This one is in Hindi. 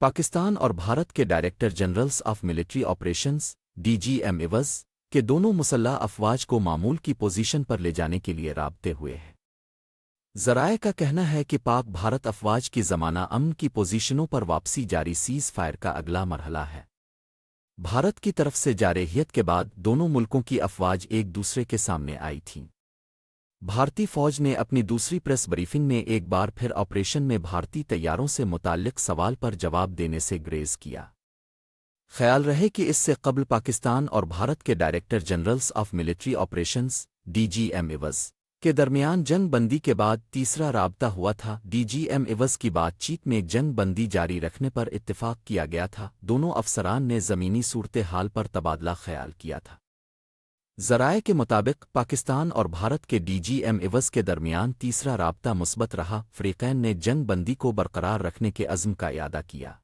पाकिस्तान और भारत के director generals of military operations, DGM इवज के दोनों मुसल्ह अफवाज को मामूल की पोजीशन पर ले जाने के लिए राबते हुए हैं। जराए का कहना है कि पाक भारत अफवाज की जमाना अमन की पोजीशनों पर वापसी जारी सीज फायर का अगला मरहला है। भारत की तरफ़ से जारहियत के बाद दोनों मुल्कों की अफवाज एक दूसरे के सामने आई थीं। भारतीय फौज ने अपनी दूसरी प्रेस ब्रीफिंग में एक बार फिर ऑपरेशन में भारतीय तैयारों से मुतालिक सवाल पर जवाब देने से ग्रेज किया। ख्याल रहे कि इससे कबल पाकिस्तान और भारत के director generals of military operations, DGM इवज, के दरमियान जंग बंदी के बाद तीसरा राबता हुआ था। डीजीएम इवज की बातचीत में जंग बंदी जारी रखने पर इत्तेफाक किया गया था। दोनों अफसरान ने ज़मीनी सूरत हाल पर तबादला ख्याल किया था। जराए के मुताबिक, पाकिस्तान और भारत के डीजीएम इवज के दरमियान तीसरा राबता मुस्बत रहा। फ्रीकैन ने जंग बंदी को बरकरार रखने के अज़म का अदा किया।